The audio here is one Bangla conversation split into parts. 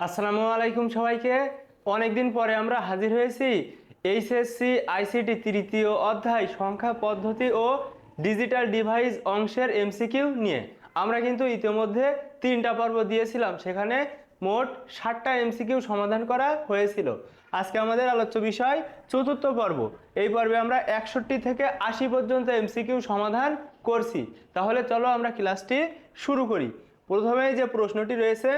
আসসালামু আলাইকুম সবাইকে। অনেকদিন পরে আমরা হাজির হয়েছি এইচএসসি আইসিটি তৃতীয় অধ্যায় সংখ্যা পদ্ধতি ও ডিজিটাল ডিভাইস অংশের এমসিকিউ নিয়ে। আমরা কিন্তু ইতিমধ্যে তিনটা পর্ব দিয়েছিলাম, সেখানে মোট ষাটটা এমসিকিউ সমাধান করা হয়েছিল। আজকে আমাদের আলোচ্য বিষয় চতুর্থ পর্ব। এই পর্বে আমরা একষট্টি থেকে আশি পর্যন্ত এমসিকিউ সমাধান করছি। তাহলে চলো আমরা ক্লাসটি শুরু করি। প্রথমেই যে প্রশ্নটি রয়েছে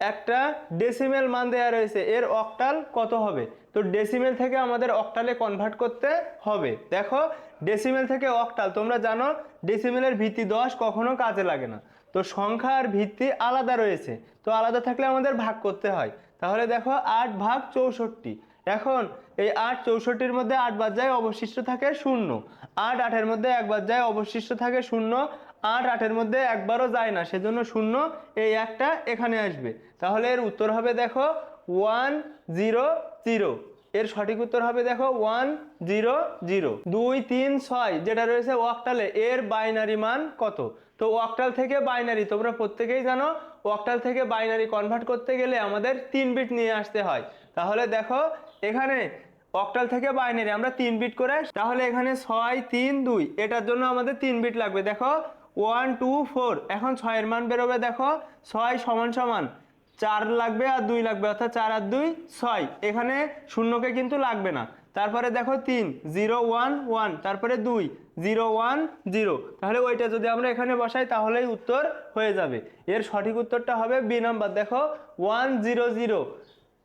একটা ডেসিমেল মান দেওয়া রয়েছে, এর অক্টাল কত হবে? তো ডেসিমেল থেকে আমাদের অক্টালে কনভার্ট করতে হবে। দেখো ডেসিমেল থেকে অক্টাল তোমরা জানো ডেসিমেলের ভিত্তি দশ কখনো কাজে লাগে না। তো সংখ্যা আর ভিত্তি আলাদা রয়েছে, তো আলাদা থাকলে আমাদের ভাগ করতে হয়। তাহলে দেখো, আট ভাগ চৌষট্টি। এখন, এই আট চৌষট্টির মধ্যে আট বাদ যায় অবশিষ্ট থাকে শূন্য। আট আটের মধ্যে এক একবার যায় অবশিষ্ট থাকে শূন্য। আট আটের মধ্যে একবারও যায় না, সেজন্য শূন্য এই একটা এখানে আসবে। তাহলে এর উত্তর হবে দেখো ওয়ান জিরো জিরো। এর সঠিক উত্তর হবে দেখো ওয়ান জিরো জিরো। দুই, তিন, ছয় যেটা রয়েছে ওয়াকটালে, এর বাইনারি মান কত? তো ওয়াকটাল থেকে বাইনারি, তোমরা প্রত্যেকেই জানো, ওয়াকটাল থেকে বাইনারি কনভার্ট করতে গেলে আমাদের তিন বিট নিয়ে আসতে হয়। তাহলে দেখো এখানে অক্টাল থেকে বাইনারি, আমরা তিন বিট করে, তাহলে এখানে ছয়, তিন, দুই, এটার জন্য আমাদের তিন বিট লাগবে। দেখো ওয়ান টু ফোর এখন ছয়ের মান বেরোবে, দেখো, ছয় সমান সমান। চার লাগবে আর দুই লাগবে, অর্থাৎ চার আর দুই, ছয়। এখানে শূন্যকে কিন্তু লাগবে না। তারপরে দেখো তিন, জিরো, ওয়ান ওয়ান। তারপরে দুই, জিরো, ওয়ান, জিরো। তাহলে ওইটা যদি আমরা এখানে বসাই, তাহলেই উত্তর হয়ে যাবে। এর সঠিক উত্তরটা হবে বি নাম্বার। দেখো, ওয়ান, জিরো জিরো।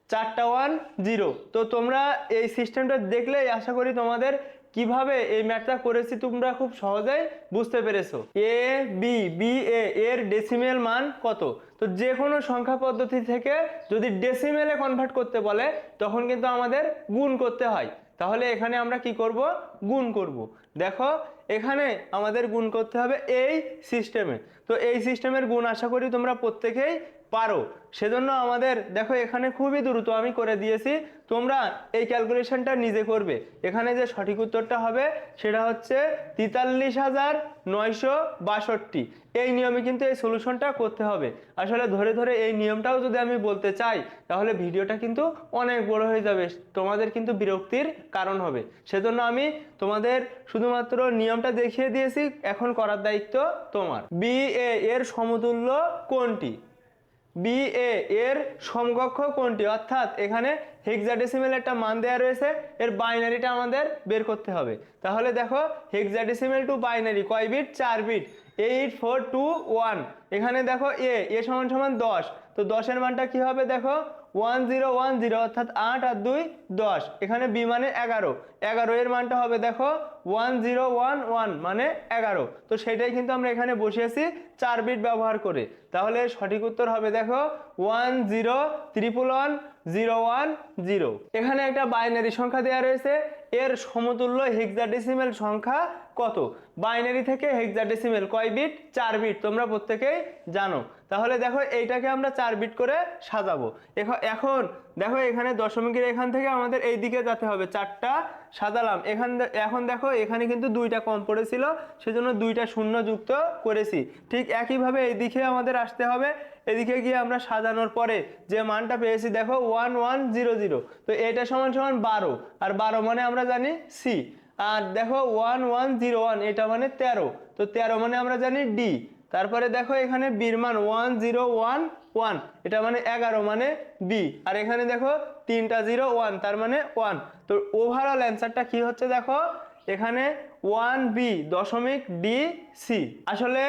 চারটা ওয়ান, জিরো। তো তোমরা এই সিস্টেমটা দেখলেই আশা করি তোমাদের কীভাবে এই ম্যাথটা করেছি তোমরা খুব সহজেই বুঝতে পেরেছ? এ বি বি এ এর ডেসিমেল মান কত? তো যে কোনো সংখ্যা পদ্ধতি থেকে যদি ডেসিমেলে কনভার্ট করতে বলে, তখন কিন্তু আমাদের গুণ করতে হয়। তাহলে এখানে আমরা কি করব? গুণ করব। দেখো এখানে আমাদের গুণ করতে হবে এই সিস্টেমে তো এই সিস্টেমের গুণ আশা করি তোমরা প্রত্যেকেই পারো। সেজন্য আমাদের, দেখো এখানে খুবই দ্রুত আমি করে দিয়েছি, তোমরা এই ক্যালকুলেশনটা নিজে করবে। এখানে যে সঠিক উত্তরটা হবে, সেটা হচ্ছে তেতাল্লিশ হাজার নয়শো বাষট্টি। এই নিয়মে কিন্তু এই সলিউশনটা করতে হবে। আসলে ধরে ধরে এই নিয়মটাও যদি আমি বলতে চাই, তাহলে ভিডিওটা কিন্তু অনেক বড় হয়ে যাবে। তোমাদের কিন্তু বিরক্তির কারণ হবে। সেজন্য আমি তোমাদের শুধুমাত্র নিয়মটা দেখিয়ে দিয়েছি, এখন করার দায়িত্ব তোমার। বি এ এর সমতুল্য কোনটি? বি এ এর সমকক্ষ কোনটি? অর্থাৎ এখানে হেক্সাডেসিমেল একটা মান দেওয়া রয়েছে, এর বাইনারিটা আমাদের বের করতে হবে। তাহলে দেখো হেক্সাডেসিমেল টু বাইনারি কয় বিট চার bit eight four two one এখানে দেখো এ এ সমান সমান দশ। তো দশের মানটা কি হবে দেখো? ওয়ান জিরো ওয়ান জিরো অর্থাৎ আট আর দুই, দশ। এখানে বি মানে এগারো। এগারো, এর মানটা হবে দেখো ওয়ান জিরো ওয়ান ওয়ান মানে এগারো। তো সেটাই কিন্তু আমরা এখানে বসিয়েছি চার বিট ব্যবহার করে। তাহলে সঠিক উত্তর হবে দেখো one zero triple one zero one zero এখানে একটা বাইনারি সংখ্যা দেওয়া রয়েছে, এর সমতুল্য হেক্সাডেসিমেল সংখ্যা কত? বাইনারি থেকে হেক্সাডেসিমেল কয় বিট চার বিট তোমরা প্রত্যেকেই জানো। তাহলে দেখো এইটাকে আমরা চার বিট করে সাজাবো। এখ- এখন দেখো এখানে দশমিকের এখান থেকে আমাদের এই দিকে যেতে হবে, চারটা সাজালাম। এখান এখন দেখো এখানে কিন্তু দুইটা কম পড়েছিল, সেজন্য দুইটা শূন্য যুক্ত করেছি। ঠিক একইভাবে এই দিকে আমাদের আসতে হবে, এদিকে গিয়ে আমরা সাজানোর পরে যে মানটা পেয়েছি, দেখো ওয়ান ওয়ান জিরো জিরো। তো এটা সমান সমান বারো, আর বারো মানে আমরা জানি সি আর দেখো ওয়ান ওয়ান জিরো ওয়ান, এটা মানে তেরো। তো তেরো মানে আমরা জানি ডি তারপরে দেখো এখানে বির মান ওয়ান জিরো ওয়ান ওয়ান এটা মানে এগারো মানে বি আর এখানে দেখো তিনটা জিরো ওয়ান তার মানে ওয়ান তো ওভারঅল অ্যান্সারটা কি হচ্ছে দেখো? এখানে ওয়ান বি দশমিক ডি সি আসলে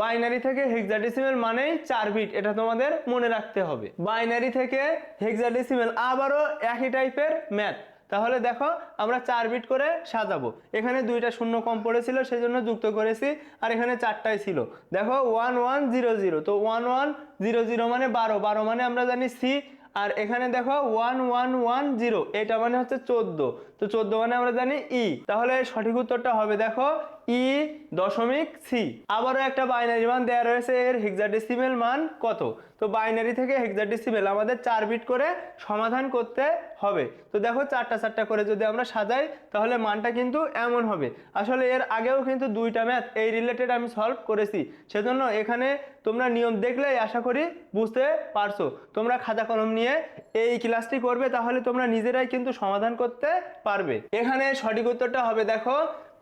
বাইনারি থেকে হেক্সাডেসিমেল মানেই চার বিট এটা তোমাদের মনে রাখতে হবে। বাইনারি থেকে হেক্সাডেসিমেল আবারও একই টাইপের ম্যাথ তাহলে দেখো, আমরা চার বিট করে সাজাবো। এখানে দুইটা শূন্য কম পড়েছিল, সেজন্য যুক্ত করেছি, আর এখানে চারটাই ছিল। দেখো ওয়ান ওয়ান জিরো জিরো তো ওয়ান ওয়ান জিরো জিরো মানে বারো বারো মানে আমরা জানি সি আর এখানে দেখো ওয়ান ওয়ান ওয়ান জিরো এটা মানে হচ্ছে চোদ্দ, তো চোদ্দ মানে আমরা জানি ই তাহলে সঠিক উত্তরটা হবে, দেখো ই দশমিক সি আবারও একটা বাইনারি মান দেওয়া রয়েছে, এর হেক্সাডেসিমেল মান কত? তো বাইনারি থেকে হেক্সাডেসিমেল আমাদের চার বিট করে সমাধান করতে হবে। তো দেখো চারটা চারটা করে যদি আমরা সাজাই, তাহলে মানটা কিন্তু এমন হবে। আসলে এর আগেও কিন্তু দুইটা ম্যাথ এই রিলেটেড আমি সলভ করেছি। সেজন্য এখানে তোমরা নিয়ম দেখলেই আশা করি বুঝতে পারছ। তোমরা খাতা কলম নিয়ে এই ক্লাসটি করবে, তাহলে তোমরা নিজেরাই কিন্তু সমাধান করতে পারবে। এখানে সঠিক উত্তরটা হবে দেখো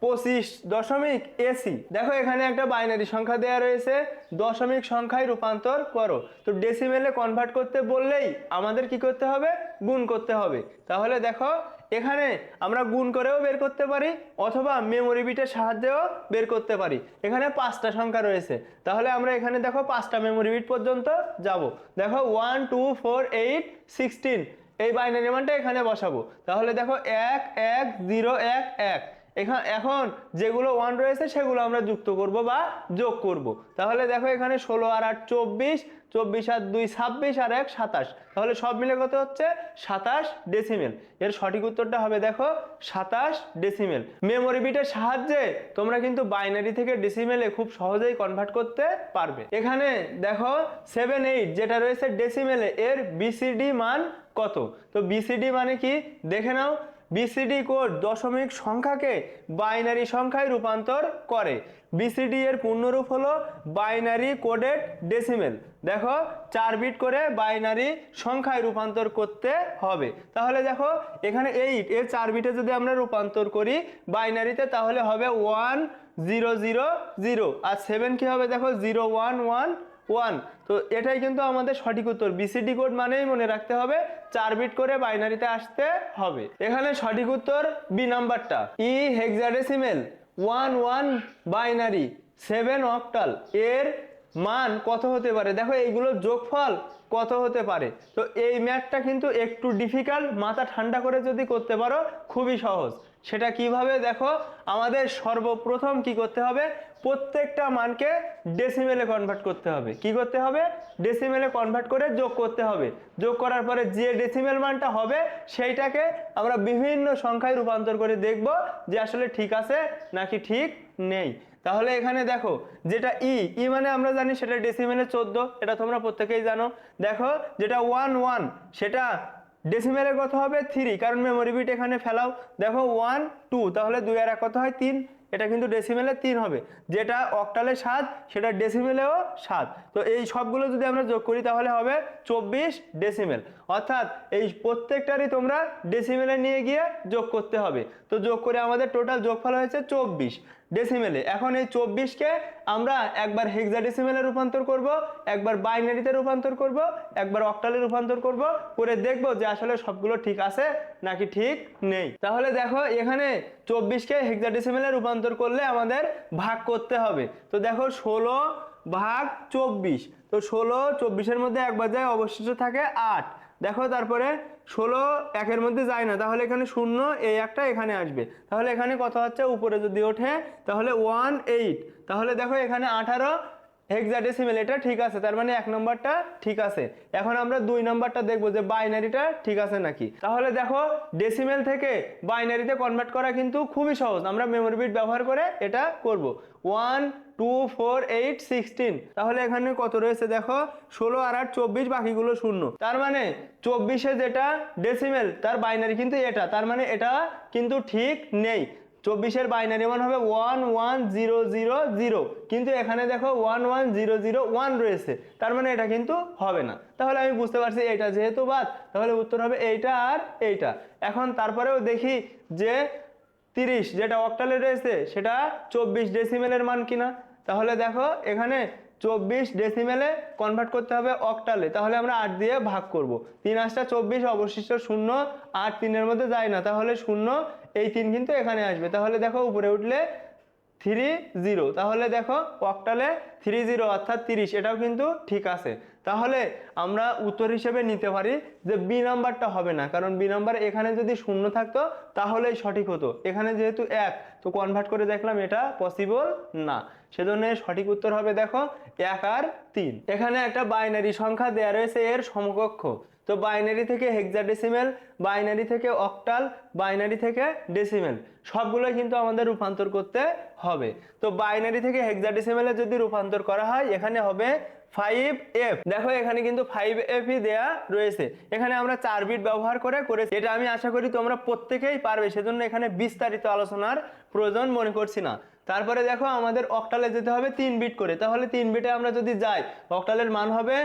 পঁচিশ দশমিক এসি। দেখো এখানে একটা বাইনারি সংখ্যা দেওয়া রয়েছে, দশমিক সংখ্যায় রূপান্তর করো। তো ডেসিমেলে কনভার্ট করতে বললেই আমাদের কি করতে হবে? গুণ করতে হবে। তাহলে দেখো, এখানে আমরা গুণ করেও বের করতে পারি, অথবা মেমোরি বিটের সাহায্যেও বের করতে পারি। এখানে পাঁচটা সংখ্যা রয়েছে। তাহলে আমরা এখানে দেখো পাঁচটা মেমোরি বিট পর্যন্ত যাব। দেখো one two four eight sixteen এই বাইনারি মানটা এখানে বসাবো। তাহলে দেখো এক এক জিরো এক এক। এখান এখন যেগুলো ওয়ান রয়েছে সেগুলো আমরা যুক্ত করব বা যোগ করব। তাহলে দেখো এখানে ষোলো আর আট চব্বিশ চব্বিশ আর দুই ছাব্বিশ আর এক সাতাশ। তাহলে সব মিলে কত হচ্ছে? সাতাশ ডেসিমেল এর সঠিক উত্তরটা হবে দেখো, সাতাশ ডেসিমেল মেমোরি বিটের সাহায্যে তোমরা কিন্তু বাইনারি থেকে ডেসিমেলে খুব সহজেই কনভার্ট করতে পারবে। এখানে দেখো সেভেন এইট যেটা রয়েছে ডেসিমেলে এর বিসিডি মান কত? তো বিসিডি মানে কি? দেখে নাও। বিসিডি কোড দশমিক সংখ্যাকে বাইনারি সংখ্যায় রূপান্তর করে। বিসিডি এর পূর্ণরূপ হলো বাইনারি কোডেড ডেসিমেল। দেখো, চার বিট করে বাইনারি সংখ্যায় রূপান্তর করতে হবে। তাহলে দেখো, এখানে এইট এর চার বিটে যদি আমরা রূপান্তর করি বাইনারিতে, তাহলে হবে ওয়ান জিরো জিরো জিরো আর সেভেন কী হবে? দেখো জিরো ওয়ান ওয়ান ওয়ান। তো এটাই কিন্তু আমাদের সঠিক উত্তর। বিসিডি কোড মানেই মনে রাখতে হবে, চার বিট করে বাইনারিতে আসতে হবে। এখানে সঠিক উত্তর বি নাম্বারটা। E hexadecimal one one binary seven octal এর মান কত হতে পারে? দেখো এইগুলো যোগফল কত হতে পারে? তো এই ম্যাথটা কিন্তু একটু ডিফিকাল্ট মাথা ঠান্ডা করে যদি করতে পারো, খুবই সহজ। সেটা কীভাবে? দেখো, আমাদের সর্বপ্রথম কি করতে হবে? প্রত্যেকটা মানকে ডেসিমেলে কনভার্ট করতে হবে। কি করতে হবে? ডেসিমেলে কনভার্ট করে যোগ করতে হবে। যোগ করার পরে যে ডেসিমেল মানটা হবে, সেইটাকে আমরা বিভিন্ন সংখ্যায় রূপান্তর করে দেখব যে আসলে ঠিক আছে নাকি ঠিক নেই। তাহলে এখানে দেখো, যেটা ই ই মানে আমরা জানি সেটা ডেসিমেলে চোদ্দ, এটা তোমরা প্রত্যেকেই জানো। দেখো, যেটা ওয়ান ওয়ান সেটা ডেসিমেলে কত হবে? থ্রি কারণ মেমোরি বিট এখানে ফেলাও। দেখো ওয়ান টু তাহলে দুই আর এক কত হয়? তিন। এটা কিন্তু ডেসিমেলে তিন হবে। যেটা অক্টালে সাত, সেটা ডেসিমেলেও সাত। তো এই সবগুলো যদি আমরা যোগ করি, তাহলে হবে চব্বিশ ডেসিমেল অর্থাৎ এই প্রত্যেকটারই তোমরা ডেসিমেলে নিয়ে গিয়ে যোগ করতে হবে। তো যোগ করে আমাদের টোটাল যোগফল হয়েছে চব্বিশ। ডেসিমেলে এখন এই চব্বিশকে আমরা একবার হেক্সা ডেসিমেলে রূপান্তর করব, একবার বাইনারিতে রূপান্তর করব, একবার অক্টালে রূপান্তর করব, করে দেখব যে আসলে সবগুলো ঠিক আছে নাকি ঠিক নেই। তাহলে দেখো, এখানে চব্বিশকে হেক্সা ডেসিমেলে রূপান্তর করলে আমাদের ভাগ করতে হবে। তো দেখো, ষোলো ভাগ চব্বিশ। তো ষোলো চব্বিশের মধ্যে একবার যায় অবশিষ্ট থাকে আট। দেখো তারপরে ষোলো একের মধ্যে যায় না, তাহলে এখানে শূন্য এই একটা, এখানে আসবে। তাহলে এখানে কত হচ্ছে? উপরে যদি ওঠে, তাহলে ওয়ান এইট। তাহলে দেখো এখানে আঠারো হেক্সাডেসিমেল এটা ঠিক আছে, তার মানে এক নম্বরটা ঠিক আছে। এখন আমরা দুই নম্বরটা দেখব যে বাইনারিটা ঠিক আছে নাকি। তাহলে দেখো ডেসিমেল থেকে বাইনারিতে কনভার্ট করা কিন্তু খুবই সহজ, আমরা মেমোরি বিট ব্যবহার করে এটা করব। One two four eight sixteen তাহলে এখানে কত রয়েছে দেখো? ষোলো আর আট, চব্বিশ, বাকিগুলো শূন্য। তার মানে চব্বিশে যেটা ডেসিমেল তার বাইনারি কিন্তু এটা। তার মানে এটা কিন্তু ঠিক নেই। চব্বিশের বাইনারি মান হবে one one zero zero zero কিন্তু এখানে দেখো one one zero zero one রয়েছে। তার মানে এটা কিন্তু হবে না। তাহলে আমি বুঝতে পারছি এটা যেহেতু বাদ, তাহলে উত্তর হবে এইটা আর এইটা। এখন তারপরেও দেখি যে তিরিশ, যেটা অক্টালে রয়েছে, সেটা চব্বিশ ডেসিমেলের মান কিনা? তাহলে দেখো, এখানে চব্বিশ ডেসিমেলে কনভার্ট করতে হবে অক্টালে তাহলে আমরা আট দিয়ে ভাগ করব। তিন আটটা চব্বিশ, অবশিষ্ট শূন্য, আট তিনের মধ্যে যায় না। তাহলে শূন্য, এই তিন কিন্তু এখানে আসবে। তাহলে দেখো, উপরে উঠলে থ্রি জিরো তাহলে দেখো অক্টালে থ্রি জিরো অর্থাৎ তিরিশ। এটাও কিন্তু ঠিক আছে। তাহলে আমরা উত্তর হিসেবে নিতে পারি যে বি নাম্বারটা হবে না। কারণ বি নাম্বার এখানে যদি শূন্য থাকতো, তাহলেই সঠিক হতো। এখানে যেহেতু এক, তো কনভার্ট করে দেখলাম এটা পসিবল না। সেজন্য সঠিক উত্তর হবে দেখো, এক আর তিন। এখানে একটা বাইনারি সংখ্যা দেওয়া রয়েছে এর সমকক্ষ। তো বাইনারি থেকে হেক্সাডেসিমেল বাইনারি থেকে অক্টাল বাইনারি থেকে ডেসিমেল সবগুলো কিন্তু আমাদের রূপান্তর করতে হবে। তো বাইনারি থেকে হেক্সাডেসিমেলে যদি রূপান্তর করা হয়, এখানে হবে ফাইভ এফ দেখো, এখানে কিন্তু ফাইভ এফ ই দেয়া রয়েছে। এখানে আমরা চার বিট ব্যবহার করে করেছি। এটা আমি আশা করি তোমরা প্রত্যেকেই পারবে। সেজন্য এখানে বিস্তারিত আলোচনার প্রয়োজন মনে করছি না। তারপরে দেখো আমাদের অক্টালে যেতে হবে তিন বিট করে। তাহলে তিন বিটে আমরা যদি যাই অক্টালের মান হবে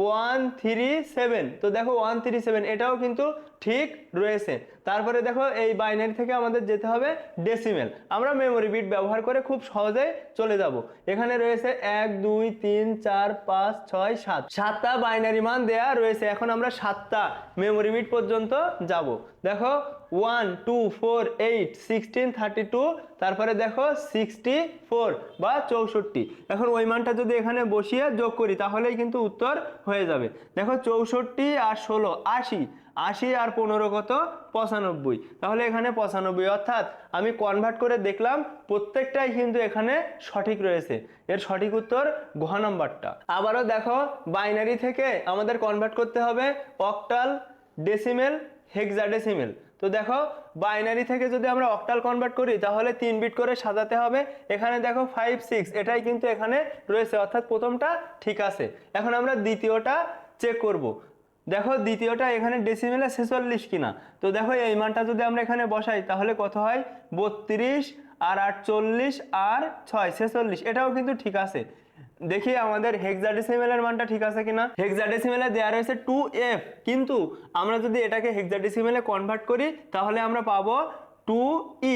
ওয়ান থ্রি সেভেন তো দেখো ওয়ান থ্রি সেভেন এটাও কিন্তু ঠিক রয়েছে। তারপরে দেখো এই বাইনারি থেকে আমাদের যেতে হবে ডেসিমেল আমরা মেমোরি বিট ব্যবহার করে খুব সহজেই চলে যাব। এখানে রয়েছে এক, দুই, তিন, চার, পাঁচ, ছয়, সাত। সাতটা বাইনারি মান দেয়া রয়েছে। এখন আমরা সাতটা মেমোরি বিট পর্যন্ত যাব। দেখো one, two, four, eight, sixteen, thirty two, তারপরে দেখো সিক্সটি ফোর বা চৌষট্টি। এখন ওই মানটা যদি এখানে বসিয়ে যোগ করি, তাহলেই কিন্তু উত্তর হয়ে যাবে। দেখো চৌষট্টি আর ষোলো, আশি। আশি আর পনেরো কত? পঁচানব্বই। তাহলে এখানে পঁচানব্বই। অর্থাৎ আমি কনভার্ট করে দেখলাম প্রত্যেকটাই কিন্তু এখানে সঠিক রয়েছে। এর সঠিক উত্তর ঘ নম্বরটা। আবারও দেখো বাইনারি থেকে আমাদের কনভার্ট করতে হবে অক্টাল ডেসিমেল হেক্সাডেসিমেল তো দেখো বাইনারি থেকে যদি আমরা অক্টাল কনভার্ট করি, তাহলে তিন বিট করে সাজাতে হবে। এখানে দেখো ফাইভ সিক্স এটাই কিন্তু এখানে রয়েছে, অর্থাৎ প্রথমটা ঠিক আছে। এখন আমরা দ্বিতীয়টা চেক করব। দেখো, দ্বিতীয়টা এখানে ডেসিমেলে ছেচল্লিশ কিনা। তো দেখো, এই মানটা যদি আমরা এখানে বসাই, তাহলে কত হয়? বত্রিশ আর আটচল্লিশ আর ছয়, ছেচল্লিশ, এটাও কিন্তু ঠিক আছে। দেখি আমাদের হেক্সাডেসিমেলের মানটা ঠিক আছে কিনা? হেক্সাডেসিমেলে দেয়া রয়েছে টু এফ কিন্তু আমরা যদি এটাকে হেক্সাডেসিমেলে কনভার্ট করি, তাহলে আমরা পাবো টু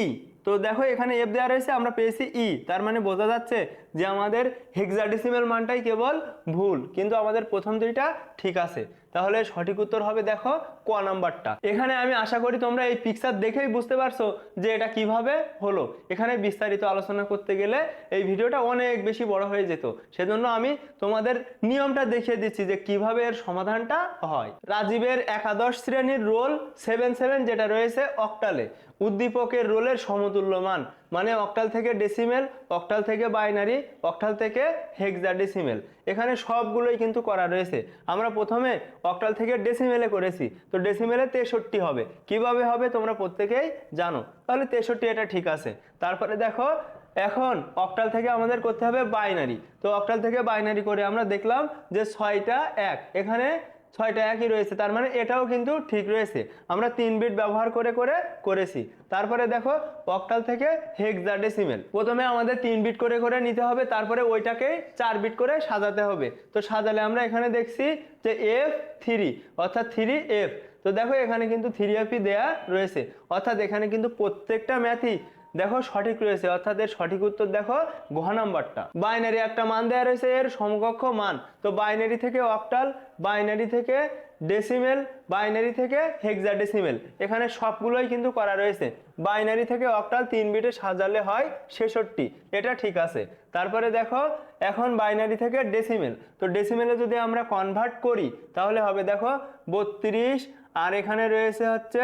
ই তো দেখো এখানে এফ দেওয়া রয়েছে, আমরা পেয়েছি ই তার মানে বোঝা যাচ্ছে যে আমাদের হেক্সাডেসিমেল মানটাই কেবল ভুল, কিন্তু আমাদের প্রথম দুইটা ঠিক আছে। তাহলে সঠিক উত্তর হবে দেখো ক নাম্বারটা। এখানে আমি আশা করি তোমরা এই পিকচার দেখেই বুঝতে পারছ যে এটা কীভাবে হলো। এখানে বিস্তারিত আলোচনা করতে গেলে এই ভিডিওটা অনেক বেশি বড় হয়ে যেত। সেজন্য আমি তোমাদের নিয়মটা দেখিয়ে দিচ্ছি যে কীভাবে এর সমাধানটা হয়। রাজীবের একাদশ শ্রেণির রোল সেভেন সেভেন যেটা রয়েছে অক্টালে উদ্দীপকের রোলের সমতুল্য মান। মানে অক্টাল থেকে ডেসিমেল অক্টাল থেকে বাইনারি অক্টাল থেকে হেক্সা ডেসিমেল এখানে সবগুলোই কিন্তু করা রয়েছে। আমরা প্রথমে অক্টাল থেকে ডেসিমেলে করেছি, তো ডেসিমেলে তেষট্টি হবে। কীভাবে হবে তোমরা প্রত্যেকেই জানো। তাহলে তেষট্টি এটা ঠিক আছে। তারপরে দেখো, এখন অক্টাল থেকে আমাদের করতে হবে বাইনারি তো অক্টাল থেকে বাইনারি করে আমরা দেখলাম যে ছয়টা এক। এখানে ছয়টা একই রয়েছে, তার মানে এটাও কিন্তু ঠিক রয়েছে। আমরা তিন বিট ব্যবহার করে করে করেছি। তারপরে দেখো অক্টাল থেকে হেক্সাডেসিমেল প্রথমে আমাদের তিন বিট করে করে নিতে হবে, তারপরে ওইটাকে চার বিট করে সাজাতে হবে। তো সাজালে আমরা এখানে দেখছি যে এফ থ্রি অর্থাৎ থ্রি এফ তো দেখো, এখানে কিন্তু থ্রি এফই দেয়া রয়েছে। অর্থাৎ এখানে কিন্তু প্রত্যেকটা ম্যাথই দেখো সঠিক রয়েছে, অর্থাৎ এর সঠিক উত্তর দেখো ঘ নাম্বারটা। বাইনারি একটা মান দেওয়া রয়েছে, এর সমকক্ষ মান। তো বাইনারি থেকে অক্টাল, বাইনারি থেকে ডেসিমেল, বাইনারি থেকে হেক্সা ডেসিমেল এখানে সবগুলোই কিন্তু করা রয়েছে। বাইনারি থেকে অক্টাল তিন বিটে সাজালে হয় ছেষট্টি। এটা ঠিক আছে। তারপরে দেখো, এখন বাইনারি থেকে ডেসিমেল। তো ডেসিমেলে যদি আমরা কনভার্ট করি, তাহলে হবে দেখো বত্রিশ, আর এখানে রয়েছে হচ্ছে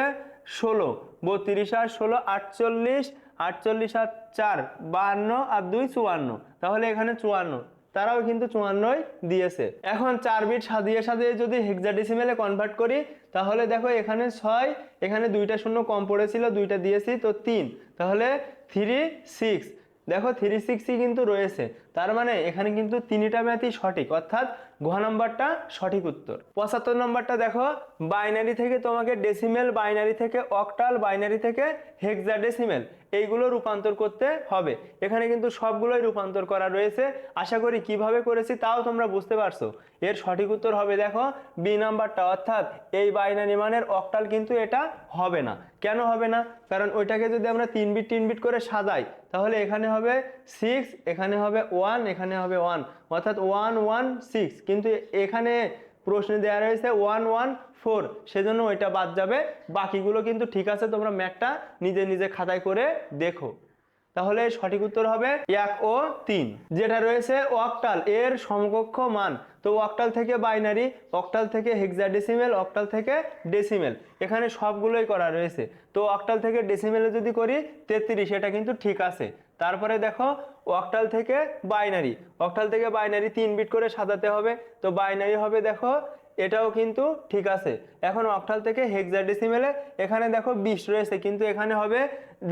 ষোলো। বত্রিশ আর ষোলো, আটচল্লিশ আটচল্লিশ আর চার, বাহান্ন আর দুই চুয়ান্ন। তাহলে এখানে চুয়ান্ন। তারাও কিন্তু চুয়ান্নই দিয়েছে। এখন চার বিট সাজিয়ে সাজিয়ে যদি হেক্সাডেসিমেলে কনভার্ট করি, তাহলে দেখো এখানে ছয়, এখানে দুইটা শূন্য কম পড়েছিল, দুইটা দিয়েছি তো তিন। তাহলে থ্রি সিক্স দেখো থ্রি সিক্সই কিন্তু রয়েছে। তার মানে এখানে কিন্তু তিনটা ম্যাথই সঠিক। অর্থাৎ ঘ নম্বরটা সঠিক উত্তর। পঁচাত্তর নম্বরটা দেখো, বাইনারি থেকে তোমাকে ডেসিমেল বাইনারি থেকে অক্টাল বাইনারি থেকে হেক্সাডেসিমেল এইগুলো রূপান্তর করতে হবে। এখানে কিন্তু সবগুলোই রূপান্তর করা রয়েছে। আশা করি কীভাবে করেছি তাও তোমরা বুঝতে পারছ। এর সঠিক উত্তর হবে দেখো বি নাম্বারটা অর্থাৎ এই বাইনারি মানের অক্টাল কিন্তু এটা হবে না। কেন হবে না? কারণ ওইটাকে যদি আমরা তিন বিট তিন বিট করে সাজাই, তাহলে এখানে হবে সিক্স এখানে হবে ওয়ান এখানে হবে ওয়ান অর্থাৎ ওয়ান ওয়ান সিক্স কিন্তু এখানে প্রশ্নে দেওয়া রয়েছে ওয়ান ওয়ান ফোর, সেজন্য ওইটা বাদ যাবে। বাকিগুলো কিন্তু ঠিক আছে, তোমরা ম্যাথটা নিজে নিজে খাতায় করে দেখো। তাহলে সঠিক উত্তর হবে এক ও তিন। যেটা রয়েছে অক্টাল এর সমকক্ষ মান। তো অক্টাল থেকে বাইনারি অক্টাল থেকে হেক্সা ডেসিমেল অক্টাল থেকে ডেসিমেল এখানে সবগুলোই করা রয়েছে। তো অক্টাল থেকে ডেসিমেলে যদি করি তেত্রিশ, এটা কিন্তু ঠিক আছে। তারপরে দেখো অক্টাল থেকে বাইনারি অক্টাল থেকে বাইনারি তিন বিট করে সাজাতে হবে। তো বাইনারি হবে, দেখো, এটাও কিন্তু ঠিক আছে। এখন অক্টাল থেকে হেক্সাডেসিমেলে এখানে দেখো বিশ রয়েছে, কিন্তু এখানে হবে,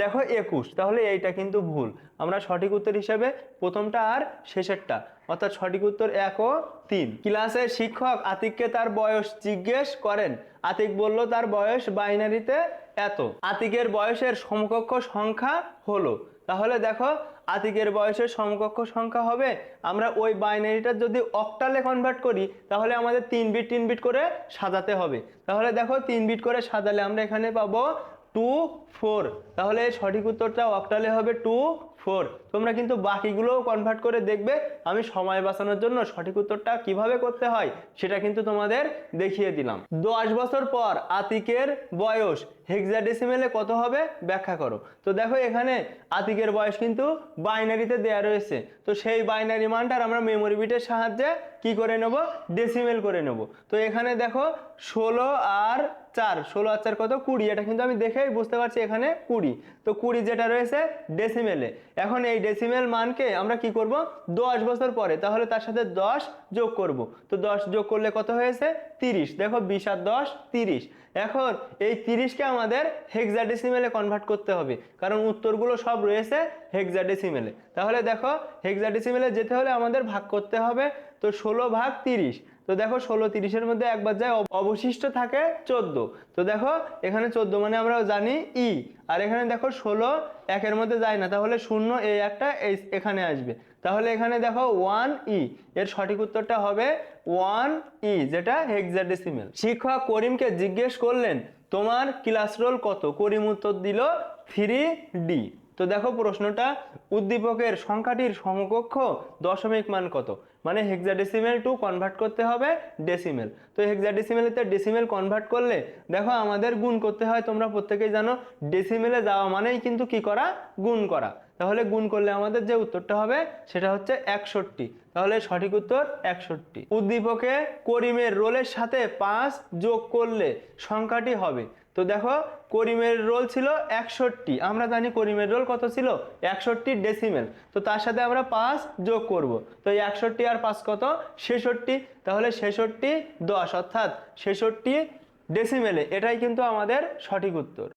দেখো একুশ। তাহলে এইটা কিন্তু ভুল। আমরা সঠিক উত্তর হিসেবে প্রথমটা আর শেষেরটা, অর্থাৎ সঠিক উত্তর এক ও তিন। ক্লাসের শিক্ষক আতিককে তার বয়স জিজ্ঞেস করেন। আতিক বলল, তার বয়স বাইনারিতে এত। আতিকের বয়সের সমকক্ষ সংখ্যা হলো তাহলে দেখো আতিকের বয়সের সমকক্ষ সংখ্যা হবে। আমরা ওই বাইনারিটা যদি অক্টালে কনভার্ট করি, তাহলে আমাদের তিন বিট তিন বিট করে সাজাতে হবে। তাহলে দেখো তিন বিট করে সাজালে আমরা এখানে পাবো টু ফোর তাহলে সঠিক উত্তরটা অক্টালে হবে টু ফোর। তোমরা কিন্তু বাকিগুলোও কনভার্ট করে দেখবে আমি সময় বাঁচানোর জন্য সঠিক উত্তরটা কীভাবে করতে হয় সেটা কিন্তু তোমাদের দেখিয়ে দিলাম। দশ বছর পর আতিকের বয়স হেক্সাডেসিমেলে কত হবে ব্যাখ্যা করো। তো দেখো এখানে আতিকের বয়স কিন্তু বাইনারিতে দেয়া রয়েছে। তো সেই বাইনারি মানটার আমরা মেমোরি বিটের সাহায্যে কি করে নেব? ডেসিমেল করে নেব। তো এখানে দেখো ষোলো আর চার। ষোলো আর চার কত? কুড়ি। এটা কিন্তু আমি দেখেই বুঝতে পারছি এখানে কুড়ি। তো কুড়ি যেটা রয়েছে ডেসিমেলে এখন এই ডেসিমেল মানকে আমরা কি করব? দশ বছর পরে। তাহলে তার সাথে দশ যোগ করব। তো দশ যোগ করলে কত হয়েছে? তিরিশ। দেখো বিশ আর দশ, তিরিশ। এখন এই তিরিশকে আমাদের হেক্সাডেসিমেলে কনভার্ট করতে হবে। কারণ উত্তরগুলো সব রয়েছে হেক্সাডেসিমেলে তাহলে দেখো হেক্সাডেসিমেলে যেতে হলে আমাদের ভাগ করতে হবে তো ষোলো ভাগ তিরিশ। তো দেখো ষোলো তিরিশের মধ্যে একবার যায় অবশিষ্ট থাকে চোদ্দ। তো দেখো এখানে চোদ্দ মানে আমরা জানি ই। আর এখানে দেখো ষোলো একের মধ্যে যায় না, তাহলে শূন্য এই একটা এই এখানে আসবে। তাহলে এখানে দেখো ওয়ান ই। এর সঠিক উত্তরটা হবে ওয়ান ই, যেটা হেক্সাডেসিমেল শিক্ষক করিমকে জিজ্ঞেস করলেন, তোমার ক্লাস রোল কত? করিম উত্তর দিল থ্রি ডি তো দেখো প্রশ্নটা, উদ্দীপকের সংখ্যাটির সমকক্ষ দশমিক মান কত? মানে হেক্সাডেসিমেল টু কনভার্ট করতে হবে ডেসিমেল তো হেক্সাডেসিমেলেতে ডেসিমেল কনভার্ট করলে, দেখো আমাদের গুণ করতে হয়, তোমরা প্রত্যেকেই জানো ডেসিমেলে যাওয়া মানেই কিন্তু কি করা? গুণ করা। তাহলে গুণ করলে আমাদের যে উত্তরটা হবে, সেটা হচ্ছে একষট্টি। তাহলে সঠিক উত্তর একষট্টি। উদ্দীপকে করিমের রোলের সাথে পাঁচ যোগ করলে সংখ্যাটি হবে তো দেখো, করিমের রোল ছিল একষট্টি। আমরা জানি করিমের রোল কত ছিল? একষট্টি ডেসিমেল তো তার সাথে আমরা পাঁচ যোগ করব। তো এই একষট্টি আর পাঁচ কত? ছেষট্টি। তাহলে ছেষট্টি দশ। অর্থাৎ ছেষট্টি ডেসিমেলে এটাই কিন্তু আমাদের সঠিক উত্তর।